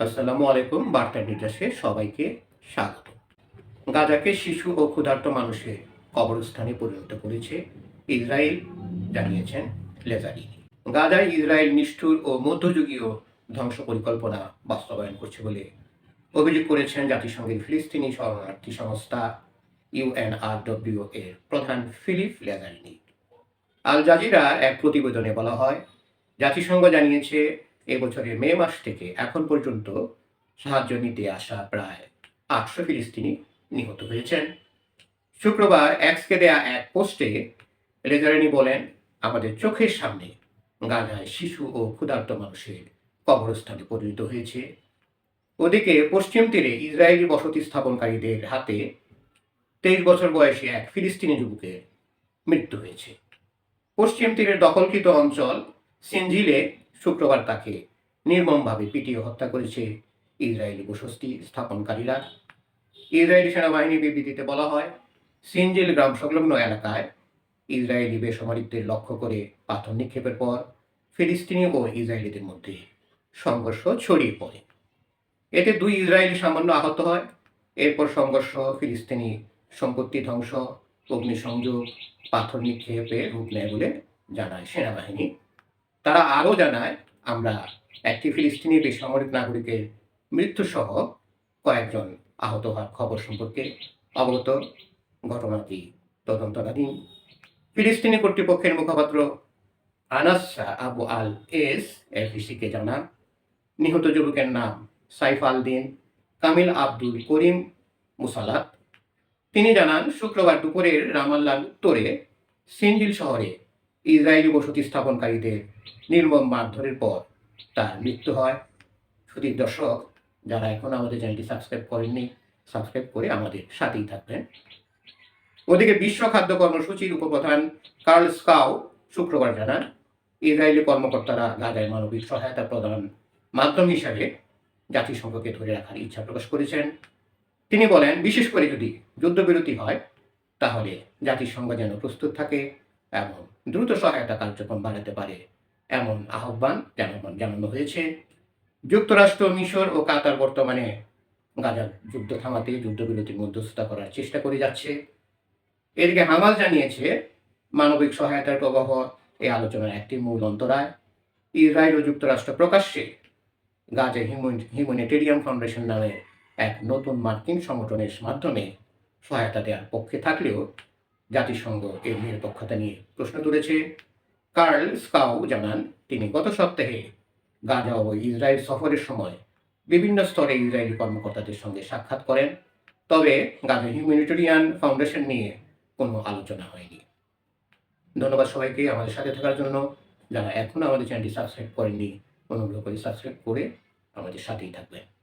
আসসালামু আলাইকুম, বার্তা নির্দেশে সবাইকে স্বাগত। গাজাকে শিশু ও ক্ষুধার্ত মানুষের কবরস্থানে পরিণত করেছে ইসরায়েল, জানিয়েছেন লেজারিনি গাজায় ইসরায়েল নিষ্ঠুর ও মধ্যযুগীয় ধ্বংস পরিকল্পনা বাস্তবায়ন করছে বলে অভিযোগ করেছেন জাতিসংঘের ফিলিস্তিনি শরণার্থী সংস্থা ইউএনআরডব্লিউ এর প্রধান ফিলিপ লেজারিনি। আল জাজিরা এক প্রতিবেদনে বলা হয়, জাতিসংঘ জানিয়েছে এবছরের মে মাস থেকে এখন পর্যন্ত সাহায্য নিতে আসা প্রায় আটশো ফিলিস্তিনি নিহত হয়েছেন। শুক্রবার এক্সকে দেয়া এক পোস্টে রেজারানি বলেন, আমাদের চোখের সামনে গাজায় শিশু ও ক্ষুধার্ত মানুষের কবরস্থানে পরিণত হয়েছে। ওদিকে পশ্চিম তীরে ইসরায়েলি বসতি স্থাপনকারীদের হাতে তেইশ বছর বয়সী এক ফিলিস্তিনি যুবকের মৃত্যু হয়েছে। পশ্চিম তীরের দখলকৃত অঞ্চল সিনজিলে শুক্রবার তাকে নির্মমভাবে পিটিয়ে হত্যা করেছে ইসরায়েলি বসতি স্থাপনকারীরা। ইসরায়েলি সেনাবাহিনীর বিবৃতিতে বলা হয়, সিনজিল গ্রাম সংলগ্ন এলাকায় ইসরায়েলি বেসামরিকদের লক্ষ্য করে পাথর নিক্ষেপের পর ফিলিস্তিনি ও ইসরায়েলিদের মধ্যে সংঘর্ষ ছড়িয়ে পড়ে। এতে দুই ইসরায়েলি সামান্য আহত হয়। এরপর সংঘর্ষ, ফিলিস্তিনি সম্পত্তি ধ্বংস, অগ্নিসংযোগ, পাথর নিক্ষেপে রূপ নেয় বলে জানায় সেনাবাহিনী। তারা আরও জানায়, আমরা একটি ফিলিস্তিনি বেসামরিক নাগরিকের মৃত্যুসহ কয়েকজন আহত হওয়ার খবর সম্পর্কে অবগত ঘটনাটি তদন্তকালীন ফিলিস্তিনি কর্তৃপক্ষের মুখপাত্র আনাসা আবু আল এস এফিসিকে জানান, নিহত যুবকের নাম সাইফ আল দিন, কামিল আব্দুল করিম মুসালাত। তিনি জানান, শুক্রবার দুপুরের রামাল্লার উত্তরে সিনজিল শহরে ইসরায়েলি বসতি স্থাপনকারীদের নির্মম মারধরের পর তার মৃত্যু হয়। সুদীর দর্শক, যারা এখন আমাদের চ্যানেলটি সাবস্ক্রাইব করেননি, সাবস্ক্রাইব করে আমাদের সাথেই থাকবেন। ওদিকে বিশ্ব খাদ্য কর্মসূচির উপপ্রধান কার্ল স্কাও শুক্রবার জানান, ইসরায়েলি কর্মকর্তারা গাজায় মানবিক সহায়তা প্রদান মাধ্যম হিসাবে জাতিসংঘকে ধরে রাখার ইচ্ছা প্রকাশ করেছেন। তিনি বলেন, বিশেষ করে যদি যুদ্ধবিরতি হয়, তাহলে জাতিসংঘ যেন প্রস্তুত থাকে এবং দ্রুত সহায়তা কার্যক্রম বাড়াতে পারে। এমন আহ্বান জানানো জানানো হয়েছে। যুক্তরাষ্ট্র, মিশর ও কাতার বর্তমানে গাজার যুদ্ধ থামাতে যুদ্ধবিরতির মধ্যস্থতা করার চেষ্টা করে যাচ্ছে। এদিকে হামাল জানিয়েছে, মানবিক সহায়তার প্রবাহ এই আলোচনার একটি মূল অন্তরায়। ইসরায়েল ও যুক্তরাষ্ট্র প্রকাশ্যে গাজে হিউম্যানিটেরিয়ান ফাউন্ডেশন নামে এক নতুন মার্কিন সংগঠনের মাধ্যমে সহায়তা দেওয়ার পক্ষে থাকলেও জাতিসংঘ এর নিরপেক্ষতা নিয়ে প্রশ্ন তুলেছে। কার্ল স্কাউ জানান, তিনি গত সপ্তাহে গাজা ও ইসরায়েল সফরের সময় বিভিন্ন স্তরে ইসরায়েলি কর্মকর্তাদের সঙ্গে সাক্ষাৎ করেন। তবে গাজা হিউম্যানিটেরিয়ান ফাউন্ডেশন নিয়ে কোনো আলোচনা হয়নি। ধন্যবাদ সবাইকে আমাদের সাথে থাকার জন্য। যারা এখনও আমাদের চ্যানেলটি সাবস্ক্রাইব করেননি, অনুগ্রহ করে সাবস্ক্রাইব করে আমাদের সাথেই থাকবেন।